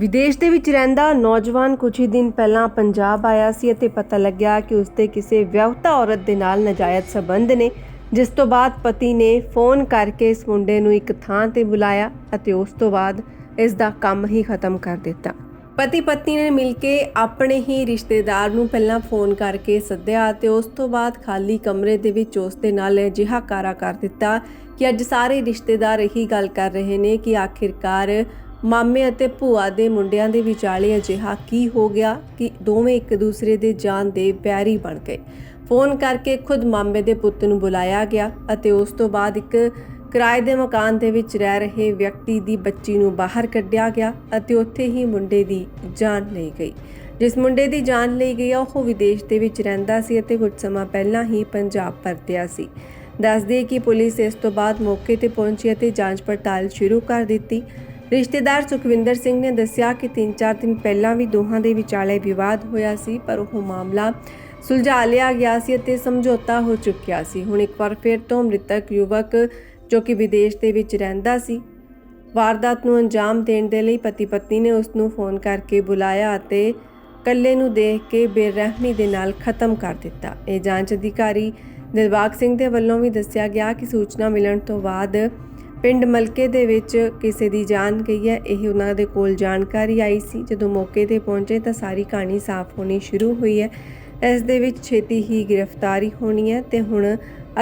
ਵਿਦੇਸ਼ ਦੇ ਵਿੱਚ ਰਹਿੰਦਾ ਨੌਜਵਾਨ ਕੁਝ ਹੀ ਦਿਨ ਪਹਿਲਾਂ ਪੰਜਾਬ ਆਇਆ ਸੀ ਅਤੇ ਪਤਾ ਲੱਗਿਆ ਕਿ ਉਸਦੇ ਕਿਸੇ ਵਿਆਹੁਤਾ ਔਰਤ ਦੇ ਨਾਲ ਨਾਜਾਇਜ਼ ਸਬੰਧ ਨੇ, ਜਿਸ ਤੋਂ ਬਾਅਦ ਪਤੀ ਨੇ ਫੋਨ ਕਰਕੇ ਇਸ ਮੁੰਡੇ ਨੂੰ ਇੱਕ ਥਾਂ ਤੇ ਬੁਲਾਇਆ ਅਤੇ ਉਸ ਤੋਂ ਬਾਅਦ ਇਸ ਦਾ ਕੰਮ ਹੀ ਖਤਮ ਕਰ ਦਿੱਤਾ। ਪਤੀ ਪਤਨੀ ਨੇ ਮਿਲ ਕੇ ਆਪਣੇ ਹੀ ਰਿਸ਼ਤੇਦਾਰ ਨੂੰ ਪਹਿਲਾਂ ਫੋਨ ਕਰਕੇ ਸੱਦਿਆ ਅਤੇ ਉਸ ਤੋਂ ਬਾਅਦ ਖਾਲੀ ਕਮਰੇ ਦੇ ਵਿੱਚ ਉਸ ਦੇ ਨਾਲ ਅਜਿਹਾ ਕਾਰਾ ਕਰ ਦਿੱਤਾ ਕਿ ਅੱਜ ਸਾਰੇ ਰਿਸ਼ਤੇਦਾਰ ਇਹੀ ਗੱਲ ਕਰ ਰਹੇ ਨੇ ਕਿ ਆਖਿਰਕਾਰ ਮਾਮੇ ਅਤੇ ਭੂਆ ਦੇ ਮੁੰਡਿਆਂ ਦੇ ਵਿਚਾਲੇ ਅਜਿਹਾ ਕੀ ਹੋ ਗਿਆ ਕਿ ਦੋਵੇਂ ਇੱਕ ਦੂਸਰੇ ਦੇ ਜਾਨ ਦੇ ਪਿਆਰੀ ਬਣ ਗਏ। ਫੋਨ ਕਰਕੇ ਖੁਦ ਮਾਮੇ ਦੇ ਪੁੱਤ ਨੂੰ ਬੁਲਾਇਆ ਗਿਆ ਅਤੇ ਉਸ ਤੋਂ ਬਾਅਦ ਇੱਕ ਕਿਰਾਏ ਦੇ ਮਕਾਨ ਦੇ ਵਿੱਚ ਰਹਿ ਰਹੇ ਵਿਅਕਤੀ ਦੀ ਬੱਚੀ ਨੂੰ ਬਾਹਰ ਕੱਢਿਆ ਗਿਆ ਅਤੇ ਉੱਥੇ ਹੀ ਮੁੰਡੇ ਦੀ ਜਾਨ ਲਈ ਗਈ। ਜਿਸ ਮੁੰਡੇ ਦੀ ਜਾਨ ਲਈ ਗਈ ਉਹ ਵਿਦੇਸ਼ ਦੇ ਵਿੱਚ ਰਹਿੰਦਾ ਸੀ ਅਤੇ ਕੁਝ ਸਮਾਂ ਪਹਿਲਾਂ ਹੀ ਪੰਜਾਬ ਪਰਤਿਆ ਸੀ। ਦੱਸਦੇ ਕਿ ਪੁਲਿਸ ਇਸ ਤੋਂ ਬਾਅਦ ਮੌਕੇ ਤੇ ਪਹੁੰਚੀ ਅਤੇ ਜਾਂਚ ਪੜਤਾਲ ਸ਼ੁਰੂ ਕਰ ਦਿੱਤੀ। ਰਿਸ਼ਤੇਦਾਰ ਸੁਖਵਿੰਦਰ ਸਿੰਘ ਨੇ ਦੱਸਿਆ ਕਿ 3-4 ਦਿਨ ਪਹਿਲਾਂ ਵੀ ਦੋਹਾਂ ਦੇ ਵਿਚਾਲੇ ਵਿਵਾਦ ਹੋਇਆ ਸੀ, ਪਰ ਉਹ ਮਾਮਲਾ ਸੁਲਝਾ ਲਿਆ ਗਿਆ ਸੀ ਅਤੇ ਸਮਝੌਤਾ ਹੋ ਚੁੱਕਿਆ ਸੀ। ਹੁਣ ਇੱਕ ਵਾਰ ਫਿਰ ਤੋਂ ਮ੍ਰਿਤਕ ਯੁਵਕ ਜੋ ਕਿ ਵਿਦੇਸ਼ ਦੇ ਵਿੱਚ ਰਹਿੰਦਾ ਸੀ, ਵਾਰਦਾਤ ਨੂੰ ਅੰਜਾਮ ਦੇਣ ਦੇ ਲਈ ਪਤੀ ਪਤਨੀ ਨੇ ਉਸ ਨੂੰ ਫੋਨ ਕਰਕੇ ਬੁਲਾਇਆ ਅਤੇ ਕੱਲੇ ਨੂੰ ਦੇਖ ਕੇ ਬੇਰਹਿਮੀ ਦੇ ਨਾਲ ਖਤਮ ਕਰ ਦਿੱਤਾ। ਇਹ ਜਾਂਚ ਅਧਿਕਾਰੀ ਦਿਲਬਾਗ ਸਿੰਘ ਦੇ ਵੱਲੋਂ ਵੀ ਦੱਸਿਆ ਗਿਆ ਕਿ ਸੂਚਨਾ ਮਿਲਣ ਤੋਂ ਬਾਅਦ ਪਿੰਡ ਮਲਕੇ ਦੇ ਵਿੱਚ ਕਿਸੇ ਦੀ ਜਾਨ ਗਈ ਹੈ, ਇਹ ਉਹਨਾਂ ਦੇ ਕੋਲ ਜਾਣਕਾਰੀ ਆਈ ਸੀ। ਜਦੋਂ ਮੌਕੇ ਤੇ ਪਹੁੰਚੇ ਤਾਂ ਸਾਰੀ ਕਹਾਣੀ ਸਾਫ਼ ਹੋਣੀ ਸ਼ੁਰੂ ਹੋਈ ਹੈ। ਇਸ ਦੇ ਵਿੱਚ ਛੇਤੀ ਹੀ ਗ੍ਰਿਫਤਾਰੀ ਹੋਣੀ ਹੈ ਤੇ ਹੁਣ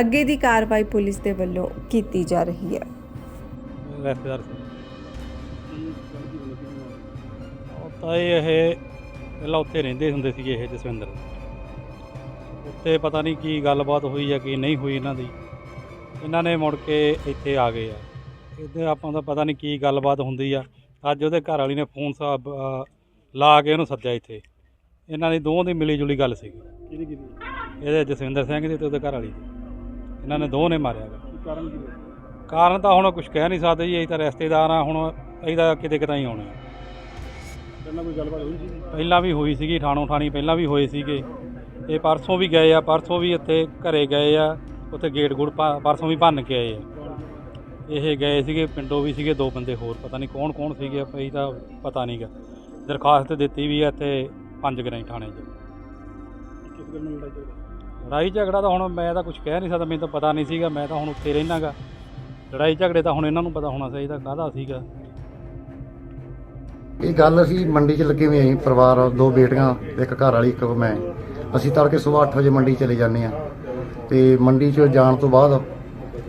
ਅੱਗੇ ਦੀ ਕਾਰਵਾਈ ਪੁਲਿਸ ਦੇ ਵੱਲੋਂ ਕੀਤੀ ਜਾ ਰਹੀ ਹੈ। ਰਿਸ਼ਤੇਦਾਰ ਸੀ। ਉਹ ਤਾਂ ਇਹ ਪਹਿਲਾਂ ਉੱਥੇ ਰਹਿੰਦੇ ਹੁੰਦੇ ਸੀਗੇ ਇਹ ਜਸਵਿੰਦਰ। ਉੱਥੇ ਪਤਾ ਨਹੀਂ ਕੀ ਗੱਲਬਾਤ ਹੋਈ ਆ ਕੀ ਨਹੀਂ ਹੋਈ ਇਹਨਾਂ ਦੀ। ਇਹਨਾਂ ਨੇ ਮੁੜ ਕੇ ਇੱਥੇ ਆ ਗਏ ਆ। ਇਹਦੇ ਆਪਾਂ ਦਾ ਪਤਾ ਨਹੀਂ ਕੀ ਗੱਲਬਾਤ ਹੁੰਦੀ ਆ। ਅੱਜ ਉਹਦੇ ਘਰ ਵਾਲੀ ਨੇ ਫੋਨ ਸਾਹਿਬ ਲਾ ਕੇ ਉਹਨੂੰ ਸੱਦਿਆ ਇੱਥੇ। ਇਹਨਾਂ ਦੀ ਦੋਵਾਂ ਦੀ ਮਿਲੀ ਜੁਲੀ ਗੱਲ ਕਿਹਦੀ ਕਿਹਦੀ? ਇਹਦੇ ਜਸਵਿੰਦਰ ਸਿੰਘ ਦੀ ਤੇ ਉਹਦੇ ਘਰ ਵਾਲੀ ਦੀ। ਇਹਨਾਂ ਨੇ ਦੋਵਾਂ ਨੇ ਮਾਰਿਆ ਕਾਰਨ ਕੀ ਹੈ ਕਾਰਨ ਤਾਂ ਹੁਣ ਕੁਝ ਕਹਿ ਨਹੀਂ ਸਕਦੇ ਜੀ ਅਸੀਂ ਤਾਂ ਰਿਸ਼ਤੇਦਾਰ ਆ ਹੁਣ ਅਸੀਂ ਤਾਂ ਕਿਤੇ ਕਿਤੇ ਹੀ ਆਉਣੇ। ਪਹਿਲਾਂ ਕੋਈ ਗੱਲਬਾਤ ਹੋਈ ਸੀ ਪਹਿਲਾਂ ਵੀ ਹੋਈ ਸੀਗੀ ਠਾਣੋ ਠਾਣੀ ਪਹਿਲਾਂ ਵੀ ਹੋਏ ਸੀਗੇ। ਇਹ ਪਰਸੋਂ ਵੀ ਗਏ ਆ ਪਰਸੋਂ ਵੀ ਇੱਥੇ ਘਰੇ ਗਏ ਆ ਉੱਥੇ ਗੇਟ ਗੂੜ ਪਰਸੋਂ ਵੀ ਭੰਨ ਕੇ ਆਏ ਆ। ਇਹ ਗਏ ਸੀਗੇ, ਪਿੰਡੋਂ ਵੀ ਸੀਗੇ ਦੋ ਬੰਦੇ ਹੋਰ, ਪਤਾ ਨਹੀਂ ਕੌਣ ਕੌਣ ਸੀਗੇ ਅਸੀਂ ਤਾਂ ਪਤਾ ਨਹੀਂਗਾ ਦਰਖਾਸਤ ਦਿੱਤੀ ਵੀ ਹੈ ਇੱਥੇ ਪੰਜ ਗਰਾਈ ਥਾਣੇ 'ਚ। ਕਿਸ ਗੱਲ ਨਾਲ ਲੜਾਈ ਝਗੜਾ ਲੜਾਈ ਝਗੜਾ ਤਾਂ ਹੁਣ ਮੈਂ ਤਾਂ ਕੁਝ ਕਹਿ ਨਹੀਂ ਸਕਦਾ, ਮੈਨੂੰ ਤਾਂ ਪਤਾ ਨਹੀਂ ਸੀਗਾ, ਮੈਂ ਤਾਂ ਹੁਣ ਉੱਥੇ ਰਹਿਣਾਗਾ ਲੜਾਈ ਝਗੜੇ ਤਾਂ ਹੁਣ ਇਹਨਾਂ ਨੂੰ ਪਤਾ ਹੋਣਾ ਚਾਹੀਦਾ, ਕਾਹਦਾ ਸੀਗਾ। ਇਹ ਗੱਲ ਅਸੀਂ ਮੰਡੀ 'ਚ ਲੱਗੇ ਹੋਏ ਆਂ ਪਰਿਵਾਰ, ਦੋ ਬੇਟੀਆਂ, ਇੱਕ ਘਰ ਵਾਲੀ, ਇੱਕ ਮੈਂ। ਅਸੀਂ ਤੜਕੇ ਸਵੇਰ 8 ਵਜੇ ਮੰਡੀ ਚਲੇ ਜਾਂਦੇ ਆ ਤੇ ਮੰਡੀ 'ਚ ਜਾਣ ਤੋਂ ਬਾਅਦ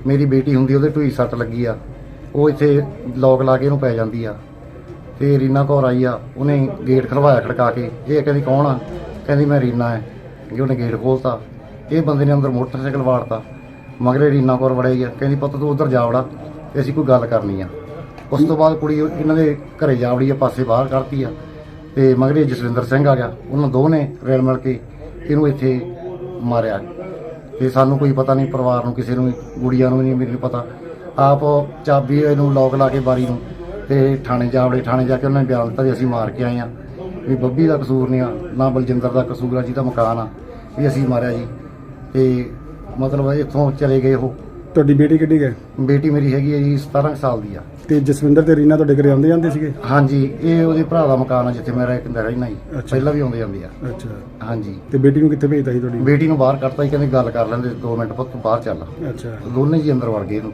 ਮੇਰੀ ਬੇਟੀ ਹੁੰਦੀ, ਉਹਦੇ ਢੂਈ ਸੱਟ ਲੱਗੀ ਆ। ਉਹ ਇੱਥੇ ਲੋਕ ਲਾ ਕੇ ਇਹਨੂੰ ਪੈ ਜਾਂਦੀ ਆ। ਤੇ ਰੀਨਾ ਕੌਰ ਆਈ ਆ, ਉਹਨੇ ਗੇਟ ਖੜਵਾਇਆ ਖੜਕਾ ਕੇ। ਇਹ ਕਹਿੰਦੀ, ਕੌਣ ਆ? ਕਹਿੰਦੀ, ਮੈਂ ਰੀਨਾ ਐ। ਕਿ ਉਹਨੇ ਗੇਟ ਖੋਲਤਾ। ਇਹ ਬੰਦੇ ਨੇ ਅੰਦਰ ਮੋਟਰਸਾਈਕਲ ਵਾੜਤਾ। ਮਗਰੇ ਰੀਨਾ ਕੌਰ ਵੜੇ ਆ। ਕਹਿੰਦੀ, ਪੁੱਤ, ਤੂੰ ਉਧਰ ਜਾ ਵੜਾ, ਤੇ ਅਸੀਂ ਕੋਈ ਗੱਲ ਕਰਨੀ ਆ। ਉਸ ਤੋਂ ਬਾਅਦ ਕੁੜੀ ਇਹਨਾਂ ਦੇ ਘਰੇ ਜਾ ਵੜੀ ਆ, ਪਾਸੇ ਬਾਹਰ ਕੱਢਤੀ ਆ। ਤੇ ਮਗਰੇ ਜਸਵਿੰਦਰ ਸਿੰਘ ਆ ਗਿਆ। ਉਹਨਾਂ ਦੋ ਨੇ ਰਲ ਮਿਲ ਕੇ ਇਹਨੂੰ ਇੱਥੇ ਮਾਰਿਆ। ਤੇ ਸਾਨੂੰ ਕੋਈ ਪਤਾ ਨਹੀਂ ਪਰਿਵਾਰ ਨੂੰ ਕਿਸੇ ਨੂੰ ਗੁੜੀਆਂ ਨੂੰ ਨਹੀਂ ਮੈਨੂੰ ਪਤਾ। ਆਪ ਚਾਬੀ ਇਹਨੂੰ ਲੋਕ ਲਾ ਕੇ ਬਾਰੀ ਨੂੰ ਤੇ ਥਾਣੇ ਜਾ ਵੜੇ ਥਾਣੇ ਜਾ ਕੇ ਉਹਨਾਂ ਨੇ ਬਿਆਨ ਦਿੱਤਾ ਵੀ ਅਸੀਂ ਮਾਰ ਕੇ ਆਏ ਆ ਵੀ ਬੱਬੀ ਦਾ ਕਸੂਰ ਨਹੀਂ ਆ ਨਾ ਬਲਜਿੰਦਰ ਦਾ ਕਸੂਰ ਆ ਜਿਹਦਾ ਮਕਾਨ ਆ ਵੀ ਅਸੀਂ ਮਾਰਿਆ ਜੀ। ਤੇ ਮਤਲਬ ਇੱਥੋਂ ਚਲੇ ਗਏ ਉਹ। ਤੁਹਾਡੀ ਬੇਟੀ ਕਿੱਡੀ ਗਏ ਬੇਟੀ ਮੇਰੀ ਹੈਗੀ ਹੈ ਜੀ 17 ਕੁ ਸਾਲ ਦੀ ਆ। ਤੇ ਜਸਵਿੰਦਰ ਤੇ ਰੀਨਾ ਤੁਹਾਡੇ ਘਰੇ ਆਉਂਦੇ ਜਾਂਦੇ ਸੀਗੇ? ਹਾਂਜੀ ਇਹ ਉਹਦੇ ਭਰਾ ਦਾ ਮਕਾਨ ਆ ਜਿੱਥੇ ਮੇਰਾ ਇੱਕ ਰਹਿਣਾ ਅੱਛਾ। ਪਹਿਲਾਂ ਵੀ ਆਉਂਦੇ ਜਾਂਦੇ ਆ। ਅੱਛਾ। ਹਾਂਜੀ। ਤੇ ਬੇਟੀ ਨੂੰ ਕਿੱਥੇ ਭੇਜਤਾ ਸੀ ਤੁਹਾਡੀ? ਬੇਟੀ ਨੂੰ ਬਾਹਰ ਕੱਢਤਾ ਜੀ ਕਹਿੰਦੇ ਗੱਲ ਕਰ ਲੈਂਦੇ 2 ਮਿੰਟ ਪੁੱਤ ਤੂੰ ਬਾਹਰ ਚੱਲ। ਅੱਛਾ। ਦੋਨੇ ਜੀ ਅੰਦਰ ਵੜ ਗਏ ਇਹਨੂੰ।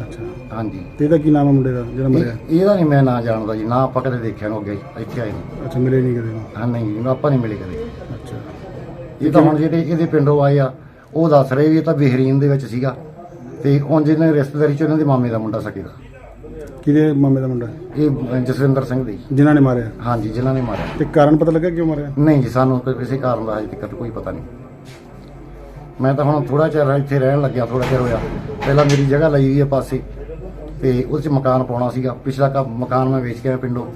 ਅੱਛਾ। ਹਾਂਜੀ। ਤੇ ਇਹਦਾ ਕੀ ਨਾਮ ਹੈ ਮੁੰਡੇ ਦਾ ਜਿਹੜਾ ਮਰਿਆ? ਇਹ- ਇਹਦਾ ਨਹੀਂ ਮੈਂ ਨਾਂ ਜਾਣਦਾ ਜੀ ਨਾ ਆਪਾਂ ਕਦੇ ਦੇਖਿਆ ਨੂੰ ਅੱਗੇ ਇੱਥੇ ਆਏ ਨੂੰ। ਅੱਛਾ ਮਿਲੇ ਨਹੀਂ ਕਦੇ। ਹਾਂ ਨਹੀਂ ਆਪਾਂ ਨਹੀਂ ਮਿਲੇ ਕਦੇ। ਅੱਛਾ। ਇਹ ਤਾਂ ਹੁਣ ਜਿਹੜੇ ਇਹਦੇ ਪਿੰਡੋਂ ਆਏ ਆ ਉਹ ਦੱਸ ਰਹੇ ਵੀ ਇਹ ਤਾਂ ਬਹਿਰੀਨ ਦੇ ਵਿੱਚ ਸੀਗਾ। ਤੇ ਹੁਣ ਜਿਹਨੇ ਰਿਸ਼ਤੇਦਾਰੀ ਚ ਇਹਨਾਂ ਦੇ ਮਾਮੇ ਦਾ ਮੁੰਡਾ ਸਕੇ ਦਾ। ਕਿਹਦੇ ਮਾਮੇ ਦਾ ਮੁੰਡਾ? ਇਹ ਜਸਵਿੰਦਰ ਸਿੰਘ ਦੀ। ਜਿਨ੍ਹਾਂ ਨੇ ਮਾਰਿਆ? ਹਾਂਜੀ ਜਿਨ੍ਹਾਂ ਨੇ ਮਾਰਿਆ। ਤੇ ਕਾਰਨ ਪਤਾ ਲੱਗਾ ਕਿਉਂ ਮਾਰਿਆ? ਨਹੀਂ ਜੀ ਸਾਨੂੰ ਕੋਈ ਕਿਸੇ ਕਾਰਨ ਦਾ ਹਜੇ ਤੱਕ ਕੋਈ ਪਤਾ ਨਹੀਂ। ਮੈਂ ਤਾਂ ਹੁਣ ਥੋੜਾ ਚਿਰ ਇੱਥੇ ਰਹਿਣ ਲੱਗਿਆ ਥੋੜਾ ਚਿਰ ਹੋਇਆ ਪਹਿਲਾਂ ਮੇਰੀ ਜਗ੍ਹਾ ਲਈ ਹੋਈ ਹੈ ਪਾਸੇ ਤੇ ਉਸ 'ਚ ਮਕਾਨ ਪਾਉਣਾ ਸੀਗਾ। ਪਿਛਲਾ ਕਾ ਮਕਾਨ ਮੈਂ ਵੇਚ ਕੇ ਆਇਆ ਪਿੰਡੋਂ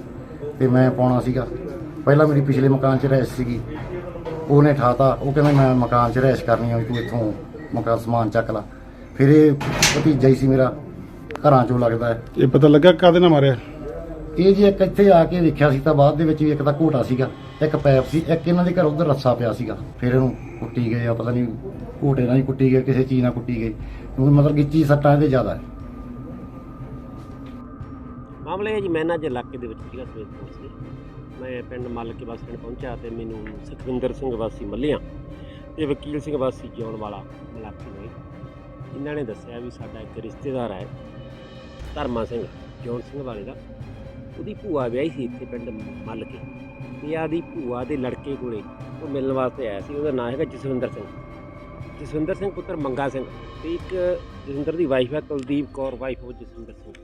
ਤੇ ਮੈਂ ਪਾਉਣਾ ਸੀਗਾ। ਪਹਿਲਾਂ ਮੇਰੀ ਪਿਛਲੇ ਮਕਾਨ 'ਚ ਰਹਿਸ਼ ਸੀਗੀ। ਉਹਨੇ ਠਾਤਾ ਉਹ ਕਹਿੰਦਾ ਮੈਂ ਮਕਾਨ 'ਚ ਰਹਿਸ਼ ਕਰਨੀ ਆ ਵੀ ਤੂੰ ਇੱਥੋਂ ਮਕਾਨ ਸਮਾਨ ਚੱਕ ਲਾ। ਫਿਰ ਇਹ ਭਤੀਜਾ ਹੀ ਸੀ ਮੇਰਾ। ਘਰਾਂ 'ਚੋਂ ਲੱਗਦਾ ਹੈ। ਇਹ ਪਤਾ ਲੱਗਾ ਕਾਦੇ ਨਾਲ ਮਾਰਿਆ? ਇਹ ਜੀ ਇੱਕ ਇੱਥੇ ਆ ਕੇ ਦੇਖਿਆ ਸੀ ਤਾਂ ਬਾਅਦ ਦੇ ਵਿੱਚ ਵੀ ਇੱਕ ਤਾਂ ਘੋਟਾ ਸੀਗਾ ਇੱਕ ਪੈਪ ਸੀ ਇੱਕ ਇਹਨਾਂ ਦੇ ਘਰ ਉਧਰ ਰੱਸਾ ਪਿਆ ਸੀਗਾ। ਫਿਰ ਇਹਨੂੰ ਕੁੱਟੀ ਗਏ ਆ ਪਤਾ ਨਹੀਂ ਘੋਟੇ ਨਾਲ ਹੀ ਕੁੱਟੀ ਗਏ ਕਿਸੇ ਚੀਜ਼ ਨਾਲ ਕੁੱਟੀ ਗਏ। ਕਿਉਂਕਿ ਮਤਲਬ ਗਿੱਚੀ ਸੱਟਾਂ ਇਹਦੇ ਜ਼ਿਆਦਾ ਹੈ। ਮਾਮਲਾ ਇਹ ਜੀ ਮੈਂ ਨਾ ਅੱਜ ਇਲਾਕੇ ਦੇ ਵਿੱਚ ਸੀਗਾ ਸਵੇਰ ਤੋਂ ਸੀ। ਮੈਂ ਪਿੰਡ ਮੱਲ ਕੇ ਬੱਸ ਸਟੈਂਡ ਪਹੁੰਚਿਆ ਤੇ ਮੈਨੂੰ ਸੁਖਵਿੰਦਰ ਸਿੰਘ ਵਾਸੀ ਮੱਲੀਆਂ ਤੇ ਵਕੀਲ ਸਿੰਘ ਵਾਸੀ ਜਿਉਣ ਵਾਲਾ ਇਲਾਕੇ ਹੋਏ ਇਹਨਾਂ ਨੇ ਦੱਸਿਆ ਵੀ ਸਾਡਾ ਇੱਕ ਰਿਸ਼ਤੇਦਾਰ ਹੈ ਧਰਮਾ ਸਿੰਘ ਜੌਨ ਸਿੰਘ ਵਾਲੇ ਦਾ। ਉਹਦੀ ਭੂਆ ਵਿਆਹੀ ਸੀ ਇੱਥੇ ਪਿੰਡ ਮੱਲ ਕੇ ਤੇ ਆਦੀ ਭੂਆ ਦੇ ਲੜਕੇ ਕੋਲੇ ਉਹ ਮਿਲਣ ਵਾਸਤੇ ਆਇਆ ਸੀ। ਉਹਦਾ ਨਾਮ ਹੈਗਾ ਜਸਵਿੰਦਰ ਸਿੰਘ। ਜਸਵਿੰਦਰ ਸਿੰਘ ਪੁੱਤਰ ਮੰਗਾ ਸਿੰਘ ਤੇ ਇੱਕ ਜਸਵਿੰਦਰ ਦੀ ਵਾਈਫ ਹੈ ਕੁਲਦੀਪ ਕੌਰ ਵਾਈਫ ਉਹ ਜਸਵਿੰਦਰ ਸਿੰਘ।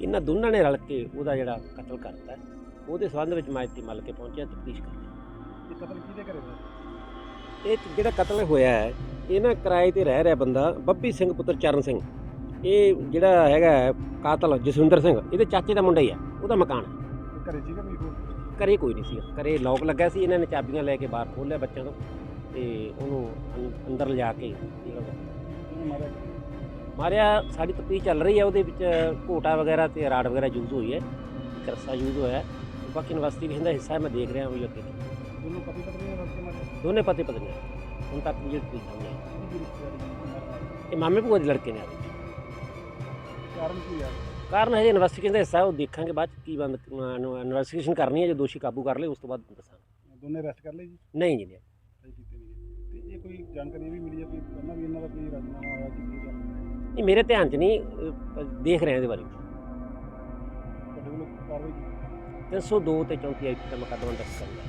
ਇਹਨਾਂ ਦੋਨਾਂ ਨੇ ਰਲ ਕੇ ਉਹਦਾ ਜਿਹੜਾ ਕਤਲ ਕਰਤਾ। ਉਹਦੇ ਸੰਬੰਧ ਵਿੱਚ ਮੈਂ ਇੱਥੇ ਮੱਲ ਕੇ ਪਹੁੰਚਿਆ ਤਫਤੀਸ਼ ਕਰਨ ਇਹ ਕਤਲ ਕਿਹਦੇ ਕਰੇ ਇਹ ਜਿਹੜਾ ਕਤਲ ਹੋਇਆ ਹੈ ਇਹ ਨਾ ਕਿਰਾਏ ਤੇ ਰਹਿ ਰਿਹਾ ਬੰਦਾ ਬੱਬੀ ਸਿੰਘ ਪੁੱਤਰ ਚਰਨ ਸਿੰਘ। ਇਹ ਜਿਹੜਾ ਹੈਗਾ ਕਾਤਲ ਜਸਵਿੰਦਰ ਸਿੰਘ ਇਹਦੇ ਚਾਚੇ ਦਾ ਮੁੰਡਾ ਹੀ ਆ ਉਹਦਾ ਮਕਾਨ ਹੈ। ਘਰੇ ਸੀਗਾ ਵੀ ਹੋਰ ਘਰੇ ਕੋਈ ਨਹੀਂ ਸੀ ਘਰੇ ਲੋਕ ਲੱਗਾ ਸੀ ਇਹਨਾਂ ਨੇ ਚਾਬੀਆਂ ਲੈ ਕੇ ਬਾਹਰ ਖੋਲ੍ਹ ਲਿਆ ਬੱਚਿਆਂ ਤੋਂ ਤੇ ਉਹਨੂੰ ਅੰ- ਅੰਦਰ ਲਿਜਾ ਕੇ ਮਾਰਿਆ? ਸਾਡੀ ਤਪੀ ਚੱਲ ਰਹੀ ਹੈ ਉਹਦੇ ਵਿੱਚ ਘੋਟਾ ਵਗੈਰਾ ਤੇ ਰਾੜ ਵਗੈਰਾ ਯੂਜ਼ ਹੋਈ ਹੈ ਕਰਸਾ ਯੂਜ਼ ਹੋਇਆ ਹੈ। ਬਾਕੀ ਇਨਵੈਸਟੀਗੇਸ਼ਨ ਦਾ ਹਿੱਸਾ ਹੈ ਮੈਂ ਦੇਖ ਰਿਹਾ ਹਾਂ ਵੀ ਅੱਗੇ। ਪਤਾ ਦੋਨੇ ਪਤੇ ਪਤਨੀ। ਹੁਣ ਤੱਕ ਜਿਹੜੀ ਤਪੀ ਰਿਸ਼ਤੇਦਾਰੀ? ਇਹ ਮਾਮੇ ਭੂਆ ਦੇ ਲੜਕੇ ਨੇ ਆ ਕਾਰਨ ਕੀ ਆ? ਕਾਰਨ ਹਜੇ ਇਨਵੈਸਟੀਗੇਸ਼ਨ ਦਾ ਹਿੱਸਾ ਹੈ, ਉਹ ਦੇਖਾਂਗੇ ਬਾਅਦ ਕੀ ਬੰਦ ਇਨਵੈਸਟੀਗੇਸ਼ਨ ਕਰਨੀ ਹੈ ਜੇ ਦੋਸ਼ੀ ਕਾਬੂ ਕਰ ਲਏ ਉਸ ਤੋਂ ਬਾਅਦ ਦੱਸਾਂਗੇ। ਦੋਨੇ ਅਰੈਸਟ ਕਰ ਲਏ ਜੀ? ਨਹੀਂ ਜੀ ਨਹੀਂ। ਸਹੀ ਕੀਤੇ ਨਹੀਂ ਤੇ ਇਹ ਕੋਈ ਜਾਣਕਾਰੀ ਵੀ ਮਿਲੀ ਹੈ ਕਿ ਪਹਿਲਾਂ ਵੀ ਇਹਨਾਂ ਦਾ ਕੋਈ ਰਾਜਨਾਮਾ ਹੋਇਆ ਸੀ ਕੋਈ ਗੱਲ ਇਹ ਮੇਰੇ ਧਿਆਨ 'ਚ ਨਹੀਂ ਅਹ, ਦੇਖ ਰਹੇ ਹਾਂ ਇਹਦੇ ਬਾਰੇ। ਤੁਹਾਡੇ ਵੱਲੋਂ ਕਾਰਵਾਈ ਕੀਤੀ? 302 ਤੇ 34 ਐਕਟ ਦਾ ਮੁਕੱਦਮਾ ਦਰਜ ਕਰ ਲਿਆ।